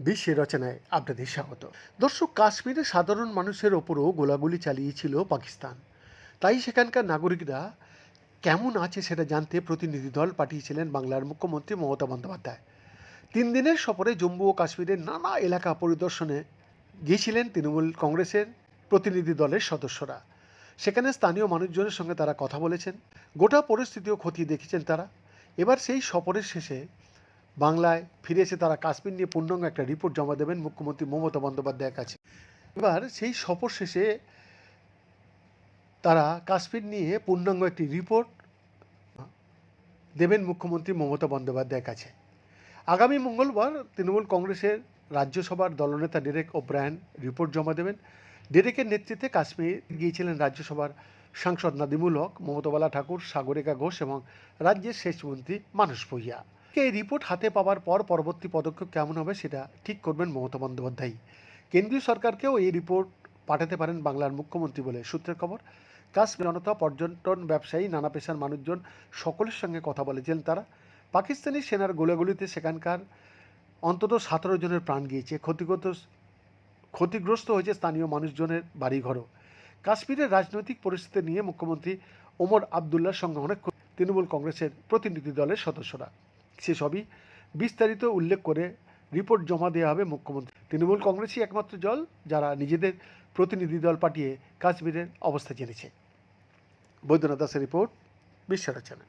বিশ্ব রচনায় আপনাদের স্বাগত। দর্শক, কাশ্মীরে সাধারণ মানুষের ওপরও গোলাগুলি চালিয়েছিল পাকিস্তান। তাই সেখানকার নাগরিকরা কেমন আছে সেটা জানতে প্রতিনিধি দল পাঠিয়েছিলেন বাংলার মুখ্যমন্ত্রী মমতা বন্দ্যোপাধ্যায়। তিন দিনের সফরে জম্মু ও কাশ্মীরের নানা এলাকা পরিদর্শনে গিয়েছিলেন তৃণমূল কংগ্রেসের প্রতিনিধি দলের সদস্যরা। সেখানে স্থানীয় মানুষজনের সঙ্গে তারা কথা বলেছেন, গোটা পরিস্থিতিও খতিয়ে দেখেছেন তারা। এবার সেই সফরের শেষে বাংলায় ফিরে এসে তারা কাশ্মীর নিয়ে পূর্ণাঙ্গ একটা রিপোর্ট জমা দেবেন মুখ্যমন্ত্রী মমতা বন্দ্যোপাধ্যায়ের কাছে। এবার সেই সফর শেষে তারা কাশ্মীর নিয়ে পূর্ণাঙ্গ একটি রিপোর্ট দেবেন মুখ্যমন্ত্রী মমতা বন্দ্যোপাধ্যায়ের কাছে। আগামী মঙ্গলবার তৃণমূল কংগ্রেসের রাজ্যসভার দলনেতা ডেরেক ওব্রায়ন রিপোর্ট জমা দেবেন। ডেরেকের নেতৃত্বে কাশ্মীর গিয়েছিলেন রাজ্যসভার সাংসদ নাদিমুল হক মমতাবালা ঠাকুর, সাগরিকা ঘোষ এবং রাজ্যের শেষ মন্ত্রী মানস ভূঁইয়া। এই রিপোর্ট হাতে পাওয়ার পর পরবর্তী পদক্ষেপ কেমন হবে সেটা ঠিক করবেন মমতা বন্দ্যোপাধ্যায় কেন্দ্রীয় সরকারকেও এই রিপোর্ট পাঠাতে পারেন বাংলার মুখ্যমন্ত্রী বলে সূত্রের খবর। কাশ্মীর জনতা, পর্যটন ব্যবসায়ী, নানা পেশার মানুষজন সকলের সঙ্গে কথা বলেছেন তারা। পাকিস্তানি সেনার গোলাগুলিতে সেখানকার অন্তত সতেরো জনের প্রাণ গিয়েছে। ক্ষতিগত ক্ষতিগ্রস্ত হয়েছে স্থানীয় মানুষজনের বাড়িঘরও। কাশ্মীরের রাজনৈতিক পরিস্থিতি নিয়ে মুখ্যমন্ত্রী ওমর আবদুল্লার সঙ্গে অনেক তৃণমূল কংগ্রেসের প্রতিনিধি দলের সদস্যরা। সেসবই বিস্তারিত উল্লেখ করে রিপোর্ট জমা দেওয়া হবে মুখ্যমন্ত্রী। তৃণমূল কংগ্রেসই একমাত্র দল যারা নিজেদের প্রতিনিধি দল পাঠিয়ে কাশ্মীরের অবস্থা জেনেছে। বৈদ্যনাথ দাসের রিপোর্ট বিশ্ব রচনা